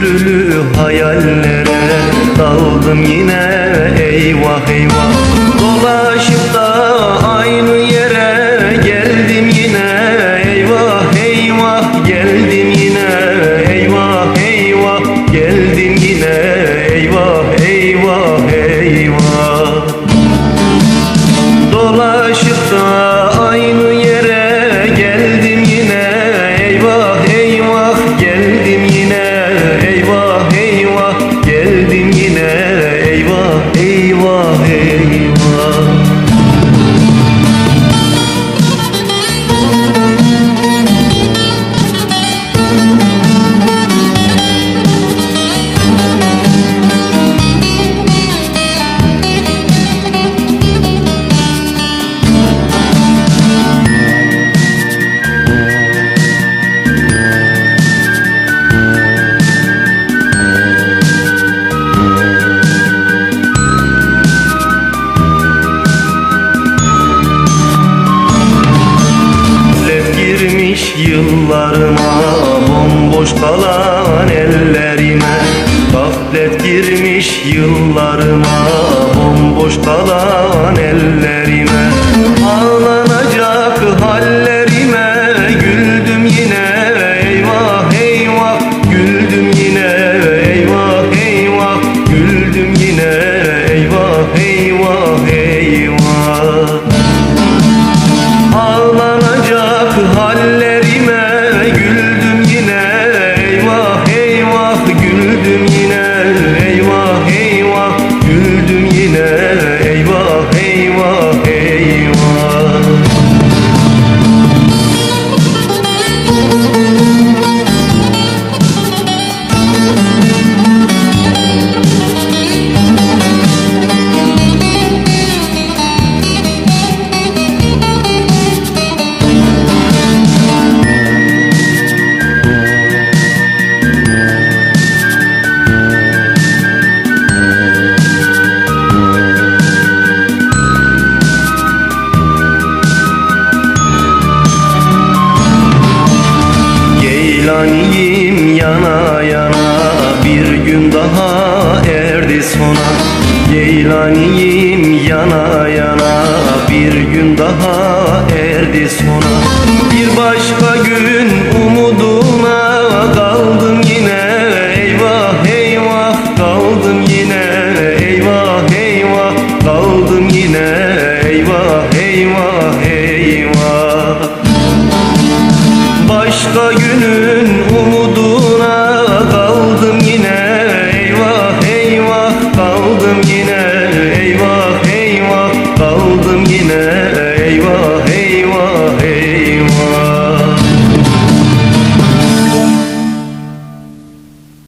türlü hayallere Daldım yine eyvah yıllarıma Bomboş kalan ellerime Gaflet girmiş yıllarıma Bomboş kalan ellerime. gün daha erdi sona. Ceylaniyim yana yana Bir gün daha erdi sona. Bir başka gün umuduna kaldım yine Eyvah eyvah kaldım yine Eyvah eyvah kaldım yine Eyvah eyvah eyvah. Başka günü